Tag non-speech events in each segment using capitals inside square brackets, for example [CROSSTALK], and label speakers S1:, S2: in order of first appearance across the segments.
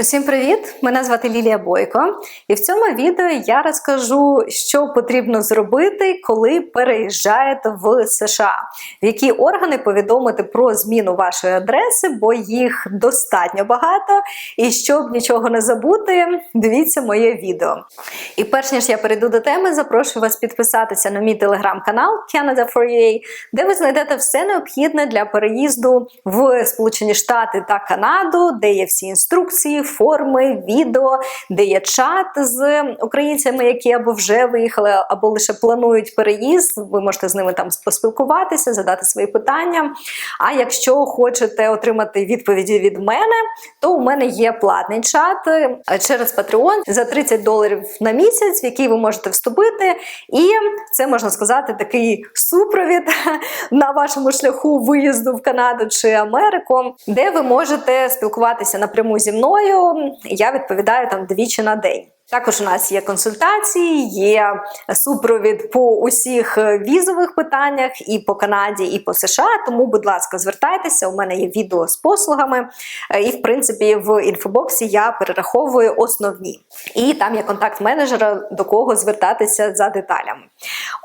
S1: Усім привіт! Мене звати Лілія Бойко, і в цьому відео я розкажу, що потрібно зробити, коли переїжджаєте в США, в які органи повідомити про зміну вашої адреси, бо їх достатньо багато. І щоб нічого не забути, дивіться моє відео. І перш ніж я перейду до теми, запрошую вас підписатися на мій телеграм-канал Canada4UA, де ви знайдете все необхідне для переїзду в Сполучені Штати та Канаду, де є всі інструкції форми, відео, де є чат з українцями, які або вже виїхали, або лише планують переїзд. Ви можете з ними там поспілкуватися, задати свої питання. А якщо хочете отримати відповіді від мене, то у мене є платний чат е, через Patreon за 30 доларів на місяць, в який ви можете вступити. І це можна сказати такий супровід [LAUGHS] на вашому шляху виїзду в Канаду чи Америку, де ви можете спілкуватися напряму зі мною я відповідаю там двічі на день. Також у нас є консультації, є супровід по усіх візових питаннях і по Канаді, і по США. Тому, будь ласка, звертайтеся. У мене є відео з послугами, і в принципі в інфобоксі я перераховую основні. І там є контакт менеджера, до кого звертатися за деталями.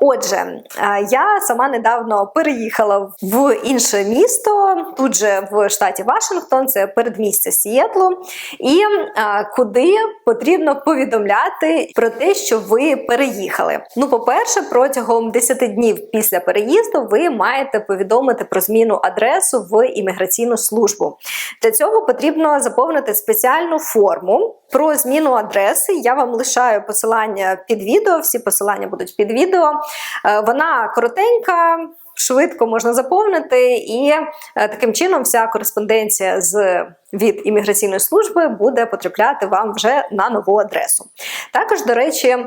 S1: Отже, я сама недавно переїхала в інше місто, тут же в штаті Вашингтон, це передмістя Сієтлу, і куди потрібно повідомляти повідомляти про те, що ви переїхали. Ну, по-перше, протягом 10 днів після переїзду ви маєте повідомити про зміну адресу в імміграційну службу. Для цього потрібно заповнити спеціальну форму про зміну адреси. Я вам лишаю посилання під відео. Всі посилання будуть під відео. Е, вона коротенька. Швидко можна заповнити, і е, таким чином вся кореспонденція з від імміграційної служби буде потрапляти вам вже на нову адресу. Також, до речі, е,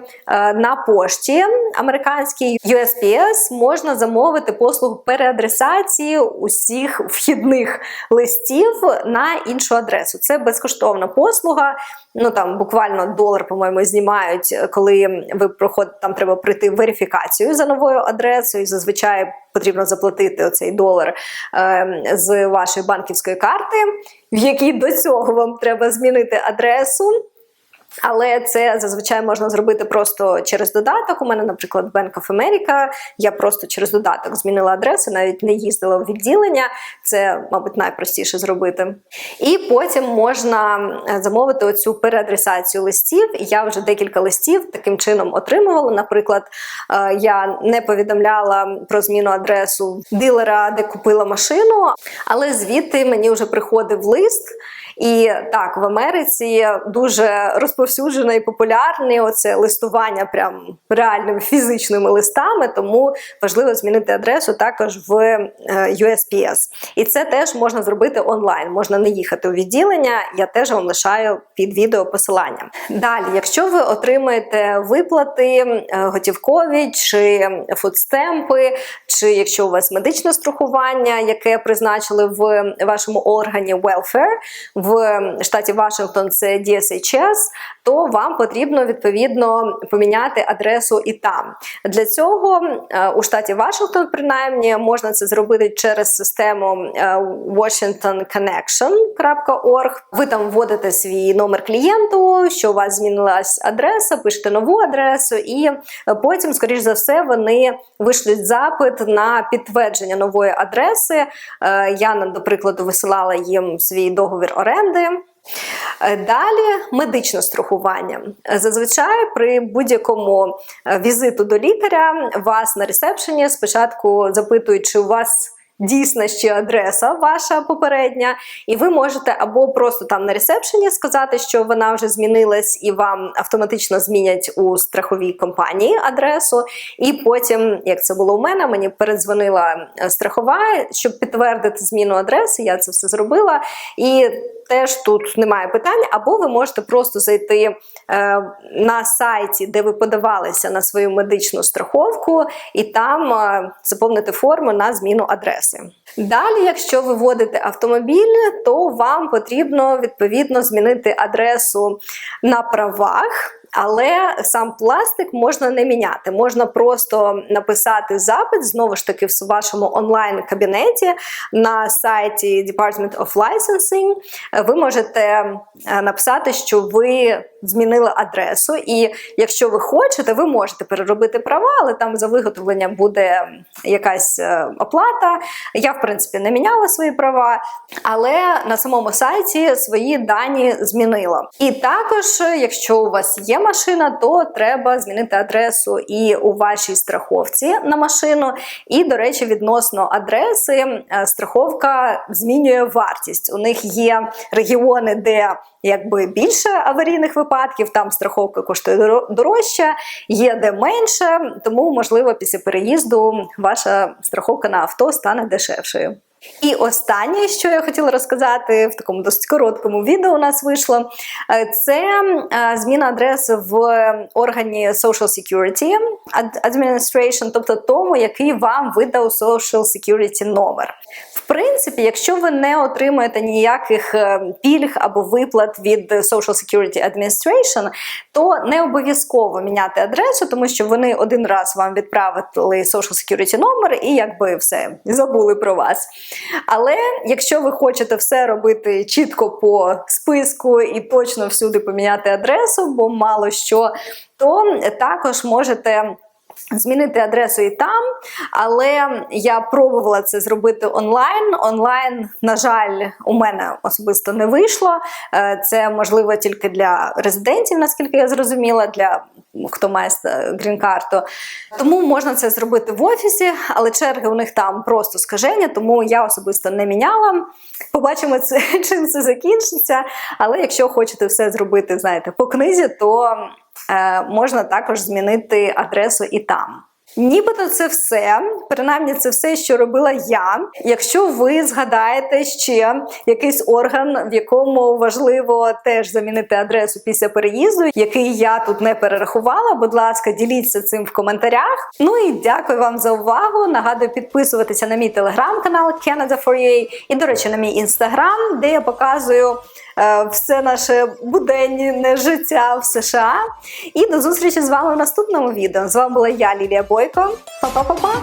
S1: на пошті американській USPS можна замовити послугу переадресації усіх вхідних листів на іншу адресу. Це безкоштовна послуга. Ну там буквально долар, по-моєму, знімають, коли ви проходите, там треба пройти верифікацію за новою адресою. І зазвичай потрібно заплатити оцей долар е, з вашої банківської карти в якій до цього вам треба змінити адресу. Але це зазвичай можна зробити просто через додаток. У мене, наприклад, Bank of America, Я просто через додаток змінила адресу, навіть не їздила в відділення. Це, мабуть, найпростіше зробити. І потім можна е, замовити оцю переадресацію листів. Я вже декілька листів таким чином отримувала. Наприклад, е, я не повідомляла про зміну адресу дилера, де купила машину, але звідти мені вже приходив лист. І так, в Америці дуже розповсюджене і популярне оце листування прям реальними фізичними листами, тому важливо змінити адресу також в е, USPS. І це теж можна зробити онлайн. Можна не їхати у відділення, я теж вам лишаю під відео посилання. Далі, якщо ви отримаєте виплати е, готівкові чи фудстемпи, чи якщо у вас медичне страхування, яке призначили в вашому органі welfare, в штаті Вашингтон це DSHS, то вам потрібно відповідно поміняти адресу і там. Для цього е, у штаті Вашингтон, принаймні, можна це зробити через систему е, washingtonconnection.org. Ви там вводите свій номер клієнту, що у вас змінилась адреса, пишете нову адресу, і потім, скоріш за все, вони вишлють запит на підтвердження нової адреси. Е, я, до прикладу, висилала їм свій договір оренди. Е, далі медичне страхування. Зазвичай при будь-якому е, візиту до лікаря вас на ресепшені спочатку запитують, чи у вас дійсна ще адреса ваша попередня, і ви можете або просто там на ресепшені сказати, що вона вже змінилась, і вам автоматично змінять у страховій компанії адресу. І потім, як це було у мене, мені передзвонила е, страхова, щоб підтвердити зміну адреси. Я це все зробила. І теж тут немає питань, або ви можете просто зайти е, на сайті, де ви подавалися на свою медичну страховку, і там е, заповнити форму на зміну адреси. Далі, якщо ви вводите автомобіль, то вам потрібно відповідно змінити адресу на правах але сам пластик можна не міняти. Можна просто написати запит знову ж таки в вашому онлайн-кабінеті на сайті Department of Licensing. Ви можете е, написати, що ви змінили адресу, і якщо ви хочете, ви можете переробити права, але там за виготовлення буде якась е, оплата. Я, в принципі, не міняла свої права, але на самому сайті свої дані змінила. І також, якщо у вас є машина, то треба змінити адресу і у вашій страховці на машину. І, до речі, відносно адреси, е, страховка змінює вартість. У них є регіони, де якби більше аварійних випадків, там страховка коштує доро- дорожче, є де менше, тому можливо після переїзду ваша страховка на авто стане дешевшою. І останнє, що я хотіла розказати в такому досить короткому відео у нас вийшло, е, це е, зміна адреси в органі Social Security Ad- Administration, тобто тому, який вам видав Social Security номер. В принципі, якщо ви не отримуєте ніяких е, пільг або виплат від Social Security Administration, то не обов'язково міняти адресу, тому що вони один раз вам відправили Social Security номер і якби все забули про вас. Але якщо ви хочете все робити чітко по списку і точно всюди поміняти адресу, бо мало що, то також можете. Змінити адресу і там, але я пробувала це зробити онлайн. Онлайн, на жаль, у мене особисто не вийшло. Е, Це можливо тільки для резидентів, наскільки я зрозуміла, для хто має грін-карту. Тому можна це зробити в офісі, але черги у них там просто скаження, тому я особисто не міняла. Побачимо, це, [LAUGHS] чим це закінчиться. Але якщо хочете все зробити, знаєте, по книзі, то е, можна також змінити адресу і там. Нібито це все, принаймні це все, що робила я. Якщо ви згадаєте ще якийсь орган, в якому важливо теж замінити адресу після переїзду, який я тут не перерахувала, будь ласка, діліться цим в коментарях. Ну і дякую вам за увагу. Нагадую підписуватися на мій телеграм-канал Canada4UA і, до речі, на мій інстаграм, де я показую е, все наше буденне життя в США. І до зустрічі з вами в наступному відео. З вами була я, Лілія Бойко. Па-па-па-па!